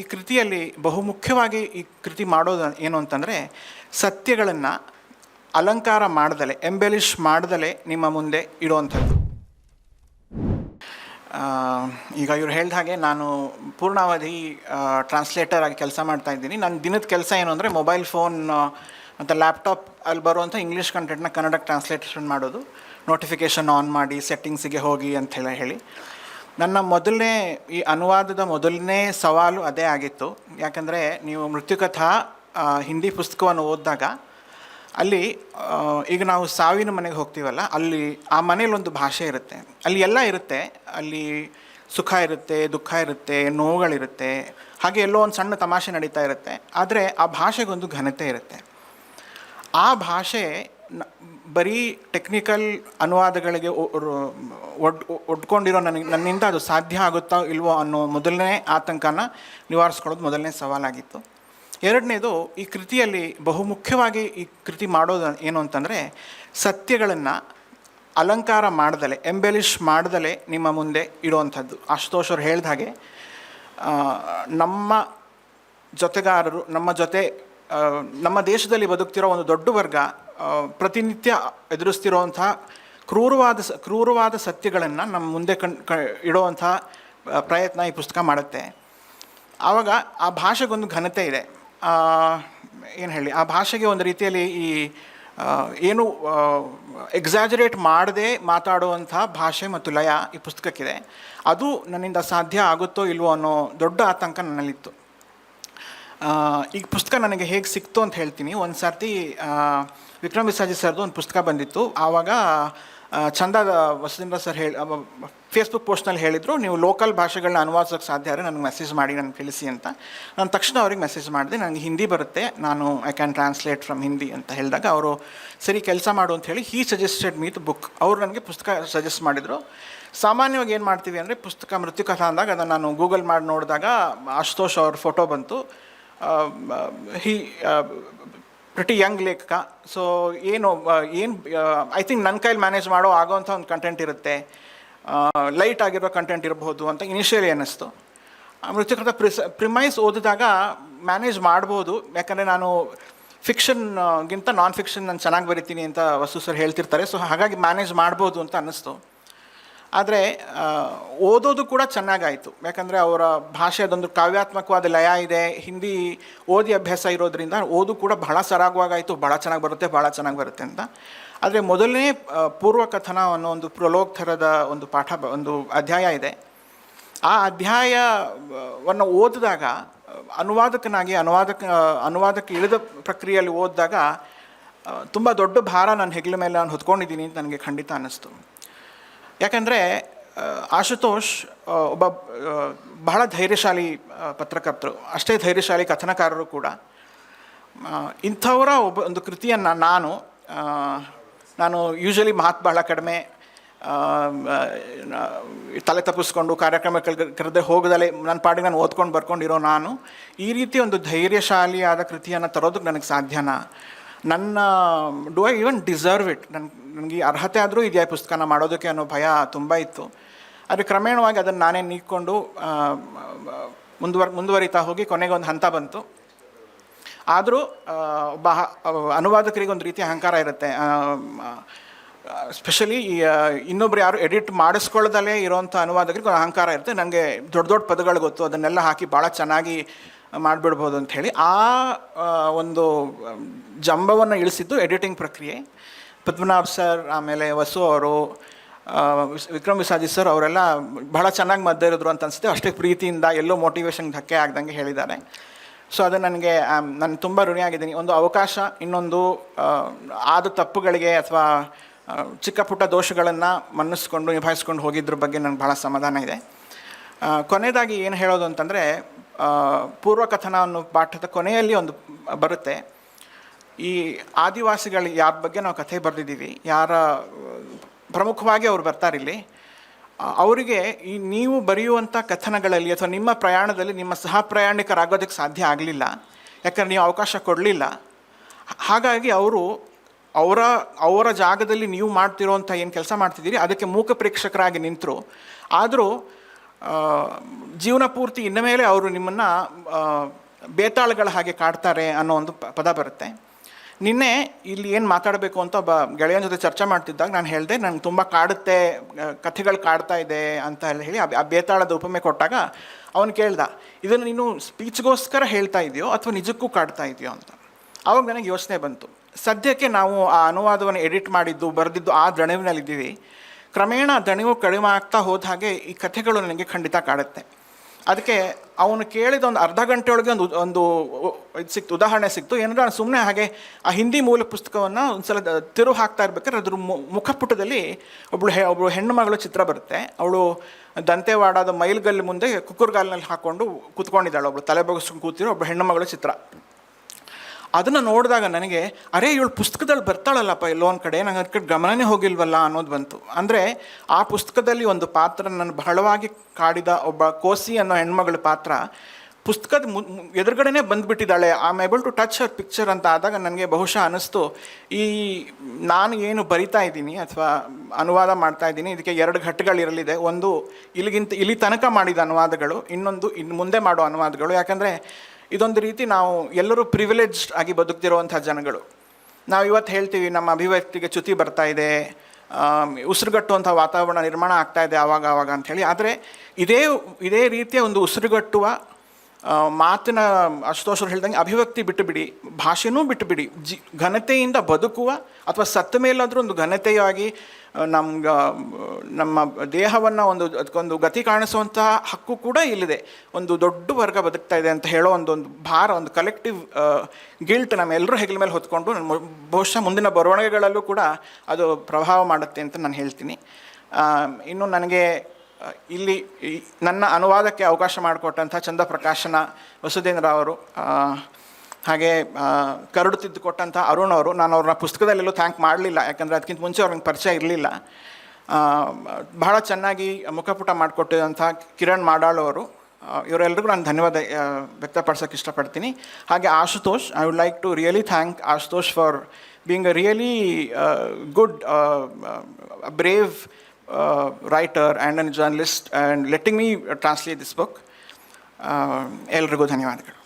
ಈ ಕೃತಿಯಲ್ಲಿ ಬಹುಮುಖ್ಯವಾಗಿ ಈ ಕೃತಿ ಮಾಡೋದು ಏನು ಅಂತಂದರೆ ಸತ್ಯಗಳನ್ನು ಅಲಂಕಾರ ಮಾಡ್ದಲೆ ಎಂಬೆಲಿಷ್ ಮಾಡ್ದಲೆ ನಿಮ್ಮ ಮುಂದೆ ಇಡುವಂಥದ್ದು. ಈಗ ಇವ್ರು ಹೇಳ್ದ ಹಾಗೆ ನಾನು ಪೂರ್ಣಾವಧಿ ಟ್ರಾನ್ಸ್ಲೇಟರ್ ಆಗಿ ಕೆಲಸ ಮಾಡ್ತಾ ಇದ್ದೀನಿ. ನನ್ನ ದಿನದ ಕೆಲಸ ಏನು ಅಂದರೆ ಮೊಬೈಲ್ ಫೋನ್ ಮತ್ತು ಲ್ಯಾಪ್ಟಾಪ್ ಅಲ್ಲಿ ಬರುವಂಥ ಇಂಗ್ಲೀಷ್ ಕಂಟೆಂಟ್ನ ಕನ್ನಡಕ್ಕೆ ಟ್ರಾನ್ಸ್ಲೇಷನ್ ಮಾಡೋದು. ನೋಟಿಫಿಕೇಷನ್ ಆನ್ ಮಾಡಿ ಸೆಟ್ಟಿಂಗ್ಸಿಗೆ ಹೋಗಿ ಅಂತ ಹೇಳಿ. ನನ್ನ ಮೊದಲನೇ ಈ ಅನುವಾದದ ಮೊದಲನೇ ಸವಾಲು ಅದೇ ಆಗಿತ್ತು. ಯಾಕಂದರೆ ನೀವು ಮೃತ್ಯುಕಥಾ ಹಿಂದಿ ಪುಸ್ತಕವನ್ನು ಓದಿದಾಗ ಅಲ್ಲಿ ಈಗ ನಾವು ಸಾವಿನ ಮನೆಗೆ ಹೋಗ್ತೀವಲ್ಲ, ಅಲ್ಲಿ ಆ ಮನೇಲಿ ಒಂದು ಭಾಷೆ ಇರುತ್ತೆ. ಅಲ್ಲಿ ಎಲ್ಲ ಇರುತ್ತೆ. ಅಲ್ಲಿ ಸುಖ ಇರುತ್ತೆ, ದುಃಖ ಇರುತ್ತೆ, ನೋವುಗಳಿರುತ್ತೆ. ಹಾಗೆ ಎಲ್ಲೋ ಒಂದು ಸಣ್ಣ ತಮಾಷೆ ನಡೀತಾ ಇರುತ್ತೆ. ಆದರೆ ಆ ಭಾಷೆಗೊಂದು ಘನತೆ ಇರುತ್ತೆ. ಆ ಭಾಷೆ ಬರೀ ಟೆಕ್ನಿಕಲ್ ಅನುವಾದಗಳಿಗೆ ಒಡ್, ಒಡ್ಕೊಂಡಿರೋ ನನಗೆ, ನನ್ನಿಂದ ಅದು ಸಾಧ್ಯ ಆಗುತ್ತೋ ಇಲ್ವೋ ಅನ್ನೋ ಮೊದಲನೇ ಆತಂಕನ ನಿವಾರಿಸ್ಕೊಳ್ಳೋದು ಮೊದಲನೇ ಸವಾಲಾಗಿತ್ತು. ಎರಡನೇದು, ಈ ಕೃತಿಯಲ್ಲಿ ಬಹುಮುಖ್ಯವಾಗಿ ಈ ಕೃತಿ ಮಾಡೋದು ಏನು ಅಂತಂದರೆ, ಸತ್ಯಗಳನ್ನು ಅಲಂಕಾರ ಮಾಡ್ದಲೆ ಎಂಬೆಲಿಷ್ ಮಾಡ್ದಲೆ ನಿಮ್ಮ ಮುಂದೆ ಇಡುವಂಥದ್ದು. ಆಶುತೋಷ್ ಅವ್ರು ಹೇಳ್ದ ಹಾಗೆ ನಮ್ಮ ಜೊತೆಗಾರರು, ನಮ್ಮ ಜೊತೆ ನಮ್ಮ ದೇಶದಲ್ಲಿ ಬದುಕ್ತಿರೋ ಒಂದು ದೊಡ್ಡ ವರ್ಗ ಪ್ರತಿನಿತ್ಯ ಎದುರಿಸ್ತಿರುವಂಥ ಕ್ರೂರವಾದ ಸ, ಕ್ರೂರವಾದ ಸತ್ಯಗಳನ್ನು ನಮ್ಮ ಮುಂದೆ ಕಣ್, ಕ, ಇಡುವಂಥ ಪ್ರಯತ್ನ ಈ ಪುಸ್ತಕ ಮಾಡುತ್ತೆ. ಆವಾಗ ಆ ಭಾಷೆಗೊಂದು ಘನತೆ ಇದೆ. ಏನು ಹೇಳಿ, ಆ ಭಾಷೆಗೆ ಒಂದು ರೀತಿಯಲ್ಲಿ ಈ ಏನು ಎಕ್ಸಾಜರೇಟ್ ಮಾಡದೆ ಮಾತಾಡುವಂಥ ಭಾಷೆ ಮತ್ತು ಲಯ ಈ ಪುಸ್ತಕಕ್ಕಿದೆ. ಅದು ನನ್ನಿಂದ ಸಾಧ್ಯ ಆಗುತ್ತೋ ಇಲ್ವೋ ಅನ್ನೋ ದೊಡ್ಡ ಆತಂಕ ನನ್ನಲ್ಲಿತ್ತು. ಈ ಪುಸ್ತಕ ನನಗೆ ಹೇಗೆ ಸಿಕ್ತು ಅಂತ ಹೇಳ್ತೀನಿ. ಒಂದು ಸರ್ತಿ ವಿಕ್ರಮ್ ವಿಸಾಜಿ ಸರ್ದು ಒಂದು ಪುಸ್ತಕ ಬಂದಿತ್ತು. ಆವಾಗ ಚಂದ ವಸದಿಂದ ಸರ್ ಹೇಳಿ ಫೇಸ್ಬುಕ್ ಪೋಸ್ಟ್ನಲ್ಲಿ ಹೇಳಿದರು, ನೀವು ಲೋಕಲ್ ಭಾಷೆಗಳನ್ನ ಅನುವಾದಿಸೋಕ್ಕೆ ಸಾಧ್ಯ ಆದರೆ ನನಗೆ ಮೆಸೇಜ್ ಮಾಡಿ, ನನಗೆ ತಿಳಿಸಿ ಅಂತ. ನಾನು ತಕ್ಷಣ ಅವ್ರಿಗೆ ಮೆಸೇಜ್ ಮಾಡಿದೆ ನನಗೆ ಹಿಂದಿ ಬರುತ್ತೆ, ನಾನು I can translate from Hindi ಅಂತ ಹೇಳಿದಾಗ ಅವರು, ಸರಿ, ಕೆಲಸ ಮಾಡು ಅಂತ ಹೇಳಿ he suggested me the book ಅವರು ನನಗೆ ಪುಸ್ತಕ ಸಜೆಸ್ಟ್ ಮಾಡಿದರು. ಸಾಮಾನ್ಯವಾಗಿ ಏನು ಮಾಡ್ತೀವಿ ಅಂದರೆ, ಪುಸ್ತಕ ಮೃತ್ಯು ಮೃತ್ಯುಕಥಾ ಅಂದಾಗ ಅದನ್ನು ನಾನು ಗೂಗಲ್ ಮಾಡಿ ನೋಡಿದಾಗ ಆಶುತೋಷ್ ಅವ್ರ ಫೋಟೋ ಬಂತು. ಹಿ ಪ್ರತಿ ಯಂಗ್ ಲೇಖಕ. ಸೊ ಏನು ಏನು ಐ ಥಿಂಕ್ ನನ್ನ ಕೈಲಿ ಮ್ಯಾನೇಜ್ ಮಾಡೋ ಆಗೋವಂಥ ಒಂದು ಕಂಟೆಂಟ್ ಇರುತ್ತೆ. ಲೈಟ್ ಆಗಿರೋ ಕಂಟೆಂಟ್ ಇರಬಹುದು ಅಂತ ಇನಿಷಿಯಲಿ ಅನ್ನಿಸ್ತು. ಮೃತ್ಯುಕೃತ ಪ್ರಿಸ್ ಪ್ರಿಮೈಸ್ ಓದಿದಾಗ ಮ್ಯಾನೇಜ್ ಮಾಡ್ಬೋದು. ಯಾಕಂದರೆ ನಾನು ಫಿಕ್ಷನ್ಗಿಂತ ನಾನ್ ಫಿಕ್ಷನ್ ನಾನು ಚೆನ್ನಾಗಿ ಬರಿತೀನಿ ಅಂತ ವಸ್ತು ಸರ್ ಹೇಳ್ತಿರ್ತಾರೆ. ಸೊ ಹಾಗಾಗಿ ಮ್ಯಾನೇಜ್ ಮಾಡ್ಬೋದು ಅಂತ ಅನ್ನಿಸ್ತು. ಆದರೆ ಓದೋದು ಕೂಡ ಚೆನ್ನಾಗಾಯಿತು. ಯಾಕಂದರೆ ಅವರ ಭಾಷೆ ಅದೊಂದು ಕಾವ್ಯಾತ್ಮಕವಾದ ಲಯ ಇದೆ. ಹಿಂದಿ ಓದಿ ಅಭ್ಯಾಸ ಇರೋದ್ರಿಂದ ಓದು ಕೂಡ ಬಹಳ ಸರಾಗವಾಗಾಯಿತು. ಭಾಳ ಚೆನ್ನಾಗಿ ಬರುತ್ತೆ ಭಾಳ ಚೆನ್ನಾಗಿ ಬರುತ್ತೆ ಅಂತ. ಆದರೆ ಮೊದಲನೇ ಪೂರ್ವಕಥನ ಅನ್ನೋ ಒಂದು ಪ್ರೊಲೋಗ್ ಥರದ ಒಂದು ಪಾಠ, ಒಂದು ಅಧ್ಯಾಯ ಇದೆ. ಆ ಅಧ್ಯಾಯವನ್ನು ಓದಿದಾಗ, ಅನುವಾದಕನಾಗಿ ಅನುವಾದಕ ಅನುವಾದಕ್ಕೆ ಇಳಿದ ಪ್ರಕ್ರಿಯೆಯಲ್ಲಿ ಓದಿದಾಗ ತುಂಬ ದೊಡ್ಡ ಭಾರ ನನ್ನ ಹೆಗಲ ಮೇಲೆ ನಾನು ಹೊತ್ಕೊಂಡಿದ್ದೀನಿ ಅಂತ ನನಗೆ ಖಂಡಿತ ಅನ್ನಿಸ್ತು. ಯಾಕಂದರೆ ಆಶುತೋಷ್ ಒಬ್ಬ ಬಹಳ ಧೈರ್ಯಶಾಲಿ ಪತ್ರಕರ್ತರು, ಅಷ್ಟೇ ಧೈರ್ಯಶಾಲಿ ಕಥನಕಾರರು ಕೂಡ. ಇಂಥವರ ಒಬ್ಬ, ಒಂದು ಕೃತಿಯನ್ನು ನಾನು ನಾನು ಯೂಶಲಿ ಮಾತು ಬಹಳ ಕಡಿಮೆ ತಲೆ ತಪ್ಪಿಸ್ಕೊಂಡು ಕಾರ್ಯಕ್ರಮಕ್ಕೆ ಕರೆದೇ ಹೋಗದಲ್ಲೇ ನನ್ನ ಪಾಡಿಗೆ ನಾನು ಓದ್ಕೊಂಡು ಬರ್ಕೊಂಡಿರೋ ನಾನು, ಈ ರೀತಿ ಒಂದು ಧೈರ್ಯಶಾಲಿಯಾದ ಕೃತಿಯನ್ನು ತರೋದಕ್ಕೆ ನನಗೆ ಸಾಧ್ಯನಾ? ನನ್ನ do I even deserve it ನನ್ ನನಗೆ ಅರ್ಹತೆ ಆದರೂ ಇದೆಯಾ ಪುಸ್ತಕನ ಮಾಡೋದಕ್ಕೆ ಅನ್ನೋ ಭಯ ತುಂಬ ಇತ್ತು. ಆದರೆ ಕ್ರಮೇಣವಾಗಿ ಅದನ್ನು ನಾನೇ ನೀಕೊಂಡು ಮುಂದುವರ್ ಮುಂದುವರಿತಾ ಹೋಗಿ ಕೊನೆಗೆ ಒಂದು ಹಂತ ಬಂತು. ಆದರೂ ಒಬ್ಬ ಅನುವಾದಕರಿಗೆ ಒಂದು ರೀತಿ ಅಹಂಕಾರ ಇರುತ್ತೆ. ಸ್ಪೆಷಲಿ ಇನ್ನೊಬ್ರು ಯಾರು ಎಡಿಟ್ ಮಾಡಿಸ್ಕೊಳ್ದಲೇ ಇರೋವಂಥ ಅನುವಾದಕರಿಗೆ ಒಂದು ಅಹಂಕಾರ ಇರುತ್ತೆ. ನನಗೆ ದೊಡ್ಡ ದೊಡ್ಡ ಪದಗಳು ಗೊತ್ತು. ಅದನ್ನೆಲ್ಲ ಹಾಕಿ ಭಾಳ ಚೆನ್ನಾಗಿ ಮಾಡಿಬಿಡ್ಬೋದು ಅಂಥೇಳಿ ಆ, ಒಂದು ಜಂಬವನ್ನು ಇಳಿಸಿದ್ದು ಎಡಿಟಿಂಗ್ ಪ್ರಕ್ರಿಯೆ. ಪದ್ಮನಾಭ್ ಸರ್, ಆಮೇಲೆ ವಸು ಅವರು ವಿಕ್ರಮ್ ವಿಸಾಜಿ ಸರ್ ಅವರೆಲ್ಲ ಬಹಳ ಚೆನ್ನಾಗಿ ಮದ್ದಿರಿದ್ರು ಅಂತ ಅನಿಸುತ್ತೆ. ಅಷ್ಟೇ ಪ್ರೀತಿಯಿಂದ ಎಲ್ಲೋ ಮೋಟಿವೇಶನ್ ಧಕ್ಕೆ ಆಗ್ದಂಗೆ ಹೇಳಿದ್ದಾರೆ. ಸೊ ಅದು ನನಗೆ ನಾನು ತುಂಬ ಋಣಿಯಾಗಿದ್ದೀನಿ. ಒಂದು ಅವಕಾಶ, ಇನ್ನೊಂದು ಆದ ತಪ್ಪುಗಳಿಗೆ ಅಥವಾ ಚಿಕ್ಕ ಪುಟ್ಟ ದೋಷಗಳನ್ನು ಮನ್ನಿಸ್ಕೊಂಡು ನಿಭಾಯಿಸ್ಕೊಂಡು ಹೋಗಿದ್ರ ಬಗ್ಗೆ ನನಗೆ ಭಾಳ ಸಮಾಧಾನ ಇದೆ. ಕೊನೆಯದಾಗಿ ಏನು ಹೇಳೋದು ಅಂತಂದರೆ ಪೂರ್ವಕಥನ ಅನ್ನೋ ಪಾಠದ ಕೊನೆಯಲ್ಲಿ ಒಂದು ಬರುತ್ತೆ. ಈ ಆದಿವಾಸಿಗಳು ಯಾರ ಬಗ್ಗೆ ನಾವು ಕಥೆ ಬರೆದಿದ್ದೀವಿ, ಯಾರ, ಪ್ರಮುಖವಾಗಿ ಅವರು ಬರ್ತಾರಿಲ್ಲಿ ಅವರಿಗೆ ಈ ನೀವು ಬರೆಯುವಂಥ ಕಥನಗಳಲ್ಲಿ ಅಥವಾ ನಿಮ್ಮ ಪ್ರಯಾಣದಲ್ಲಿ ನಿಮ್ಮ ಸಹ ಪ್ರಯಾಣಿಕರಾಗೋದಕ್ಕೆ ಸಾಧ್ಯ ಆಗಲಿಲ್ಲ, ಯಾಕಂದ್ರೆ ನೀವು ಅವಕಾಶ ಕೊಡಲಿಲ್ಲ. ಹಾಗಾಗಿ ಅವರು ಅವರ ಅವರ ಜಾಗದಲ್ಲಿ ನೀವು ಮಾಡ್ತಿರೋಂಥ ಏನು ಕೆಲಸ ಮಾಡ್ತಿದ್ದೀರಿ, ಅದಕ್ಕೆ ಮೂಕ ಪ್ರೇಕ್ಷಕರಾಗಿ ನಿಂತರು. ಆದರೂ ಜೀವನ ಪೂರ್ತಿ ಇನ್ನ ಮೇಲೆ ಅವರು ನಿಮ್ಮನ್ನು ಬೇತಾಳಗಳ ಹಾಗೆ ಕಾಡ್ತಾರೆ ಅನ್ನೋ ಒಂದು ಪದ ಬರುತ್ತೆ. ನಿನ್ನೆ ಇಲ್ಲಿ ಏನು ಮಾತಾಡಬೇಕು ಅಂತ ಒಬ್ಬ ಗೆಳೆಯನ ಜೊತೆ ಚರ್ಚೆ ಮಾಡ್ತಿದ್ದಾಗ ನಾನು ಹೇಳಿದೆ ನನಗೆ ತುಂಬ ಕಾಡುತ್ತೆ ಕಥೆಗಳು ಕಾಡ್ತಾ ಇದೆ ಅಂತ ಹೇಳಿ ಆ- ಬೇತಾಳದ ಉಪಮೆ ಕೊಟ್ಟಾಗ ಅವನು ಕೇಳ್ದ, ಇದನ್ನು ನೀನು ಸ್ಪೀಚ್ಗೋಸ್ಕರ ಹೇಳ್ತಾ ಇದೆಯೋ ಅಥವಾ ನಿಜಕ್ಕೂ ಕಾಡ್ತಾ ಇದೆಯೋ ಅಂತ? ಆವಾಗ ನನಗೆ ಯೋಚನೆ ಬಂತು, ಸದ್ಯಕ್ಕೆ ನಾವು ಆ ಅನುವಾದವನ್ನು ಎಡಿಟ್ ಮಾಡಿದ್ದು, ಬರೆದಿದ್ದು ಆ ದಣಿವಿನಲ್ಲಿದ್ದೀವಿ. ಕ್ರಮೇಣ ದಣಿವು ಕಡಿಮೆ ಆಗ್ತಾ ಹೋದ ಹಾಗೆ ಈ ಕಥೆಗಳು ನನಗೆ ಖಂಡಿತ ಕಾಡುತ್ತೆ. ಅದಕ್ಕೆ ಅವನು ಕೇಳಿದ ಒಂದು ಅರ್ಧ ಗಂಟೆ ಒಳಗೆ ಒಂದು ಒಂದು ಇದು ಸಿಕ್ತು, ಉದಾಹರಣೆ ಸಿಕ್ತು. ಏನಂದ್ರೆ ನಾನು ಸುಮ್ಮನೆ ಹಾಗೆ ಆ ಹಿಂದಿ ಮೂಲ ಪುಸ್ತಕವನ್ನು ಒಂದು ಸಲ ತಿರು ಹಾಕ್ತಾ ಇರ್ಬೇಕಾದ್ರೆ ಅದ್ರ ಮುಖಪುಟದಲ್ಲಿ ಒಬ್ಬಳು ಹೆ ಒಬ್ಬಳು ಹೆಣ್ಣು ಚಿತ್ರ ಬರುತ್ತೆ. ಅವಳು ದಂತೆವಾಡದ ಮೈಲ್ಗಲ್ಲಿ ಮುಂದೆ ಕುಕ್ಕುರ್ಗಾಲಿನಲ್ಲಿ ಹಾಕ್ಕೊಂಡು ಕೂತ್ಕೊಂಡಿದ್ದಾಳೆ ಒಬ್ಬಳು ತಲೆ ಬಗ್ಸ್ಕೊಂಡು ಕೂತಿರೋ ಒಬ್ಬಳು ಹೆಣ್ಣು ಮಗಳ ಚಿತ್ರ. ಅದನ್ನು ನೋಡಿದಾಗ ನನಗೆ, ಅರೆ, ಇವಳು ಪುಸ್ತಕದಲ್ಲಿ ಬರ್ತಾಳಲ್ಲಪ್ಪ ಎಲ್ಲೋ ಒಂದು ಕಡೆ, ನಂಗೆ ಅದಕ್ಕೆ ಗಮನನೇ ಹೋಗಿಲ್ವಲ್ಲ ಅನ್ನೋದು ಬಂತು. ಅಂದರೆ, ಆ ಪುಸ್ತಕದಲ್ಲಿ ಒಂದು ಪಾತ್ರ ನನ್ನ ಬಹಳವಾಗಿ ಕಾಡಿದ ಒಬ್ಬ ಕೋಸಿ ಅನ್ನೋ ಹೆಣ್ಮಗಳ ಪಾತ್ರ, ಪುಸ್ತಕದ ಮು ಎದುರುಗಡೆನೇ ಬಂದುಬಿಟ್ಟಿದ್ದಾಳೆ. I am able to touch her picture ಅಂತ ಆದಾಗ ನನಗೆ ಬಹುಶಃ ಅನ್ನಿಸ್ತು ಈ, ನಾನು ಏನು ಬರಿತಾ ಇದ್ದೀನಿ ಅಥವಾ ಅನುವಾದ ಮಾಡ್ತಾ ಇದ್ದೀನಿ, ಇದಕ್ಕೆ ಎರಡು ಘಟ್ಟಗಳಿರಲಿದೆ ಒಂದು, ಇಲ್ಲಿಗಿಂತ, ಇಲ್ಲಿ ತನಕ ಮಾಡಿದ ಅನುವಾದಗಳು, ಇನ್ನೊಂದು ಇನ್ನು ಮುಂದೆ ಮಾಡೋ ಅನುವಾದಗಳು. ಯಾಕಂದರೆ ಇದೊಂದು ರೀತಿ ನಾವು ಎಲ್ಲರೂ ಪ್ರಿವಿಲೇಜ್ಡ್ ಆಗಿ ಬದುಕ್ತಿರುವಂಥ ಜನಗಳು. ನಾವು ಇವತ್ತು ಹೇಳ್ತೀವಿ, ನಮ್ಮ ಅಭಿವ್ಯಕ್ತಿಗೆ ಚ್ಯುತಿ ಬರ್ತಾ ಇದೆ ಉಸಿರುಗಟ್ಟುವಂಥ ವಾತಾವರಣ ನಿರ್ಮಾಣ ಆಗ್ತಾ ಇದೆ ಆವಾಗ ಆವಾಗ ಅಂಥೇಳಿ ಆದರೆ ಇದೇ ಇದೇ ರೀತಿಯ ಒಂದು ಉಸಿರುಗಟ್ಟುವ ಮಾತಿನ ಅಶುತೋಷರು ಹೇಳ್ದಂಗೆ ಅಭಿವ್ಯಕ್ತಿ ಬಿಟ್ಟು ಬಿಡಿ ಭಾಷೆನೂ ಬಿಟ್ಟು ಬಿಡಿ ಜಿ, ಘನತೆಯಿಂದ ಬದುಕುವ ಅಥವಾ ಸತ್ತ ಮೇಲಾದರೂ ಒಂದು ಘನತೆಯಾಗಿ ನಮ್ಗೆ, ನಮ್ಮ ದೇಹವನ್ನು ಒಂದು, ಅದಕ್ಕೊಂದು ಗತಿ ಕಾಣಿಸುವಂತಹ ಹಕ್ಕು ಕೂಡ ಇಲ್ಲಿದೆ. ಒಂದು ದೊಡ್ಡ ವರ್ಗ ಬದುಕ್ತಾ ಇದೆ ಅಂತ ಹೇಳೋ ಒಂದು ಭಾರ, ಒಂದು ಕಲೆಕ್ಟಿವ್ ಗಿಲ್ಟ್ ನಮ್ಮೆಲ್ಲರೂ ಹೆಗಲ ಮೇಲೆ ಹೊತ್ಕೊಂಡು ಬಹುಶಃ ಮುಂದಿನ ಬರವಣಿಗೆಗಳಲ್ಲೂ ಕೂಡ ಅದು ಪ್ರಭಾವ ಮಾಡುತ್ತೆ ಅಂತ ನಾನು ಹೇಳ್ತೀನಿ. ಇನ್ನು ನನಗೆ, ಇಲ್ಲಿ ನನ್ನ ಅನುವಾದಕ್ಕೆ ಅವಕಾಶ ಮಾಡಿಕೊಟ್ಟಂಥ ಚಂದ್ರಪ್ರಕಾಶನ ವಸುಧೇಂದ್ರ ಅವರು ಹಾಗೆ ಕರಡು ತಿದ್ದು ಕೊಟ್ಟಂಥ ಅರುಣ್ ಅವರು, ನಾನು ಅವ್ರನ್ನ ಪುಸ್ತಕದಲ್ಲೆಲ್ಲೂ ಥ್ಯಾಂಕ್ ಮಾಡಲಿಲ್ಲ, ಯಾಕಂದರೆ ಅದಕ್ಕಿಂತ ಮುಂಚೆ ಅವ್ರಿಗೆ ಪರಿಚಯ ಇರಲಿಲ್ಲ. ಬಹಳ ಚೆನ್ನಾಗಿ ಮುಖಪುಟ ಮಾಡಿಕೊಟ್ಟಿದಂಥ ಕಿರಣ್ ಮಾಡಾಳು ಅವರು ಇವರೆಲ್ಲರಿಗೂ ನಾನು ಧನ್ಯವಾದ ವ್ಯಕ್ತಪಡಿಸೋಕೆ ಇಷ್ಟಪಡ್ತೀನಿ. ಹಾಗೆ Ashutosh I would like to really thank Ashutosh for being a really good brave writer and an journalist and letting me translate this book ಎಲ್ರಿಗೂ ಧನ್ಯವಾದಗಳು.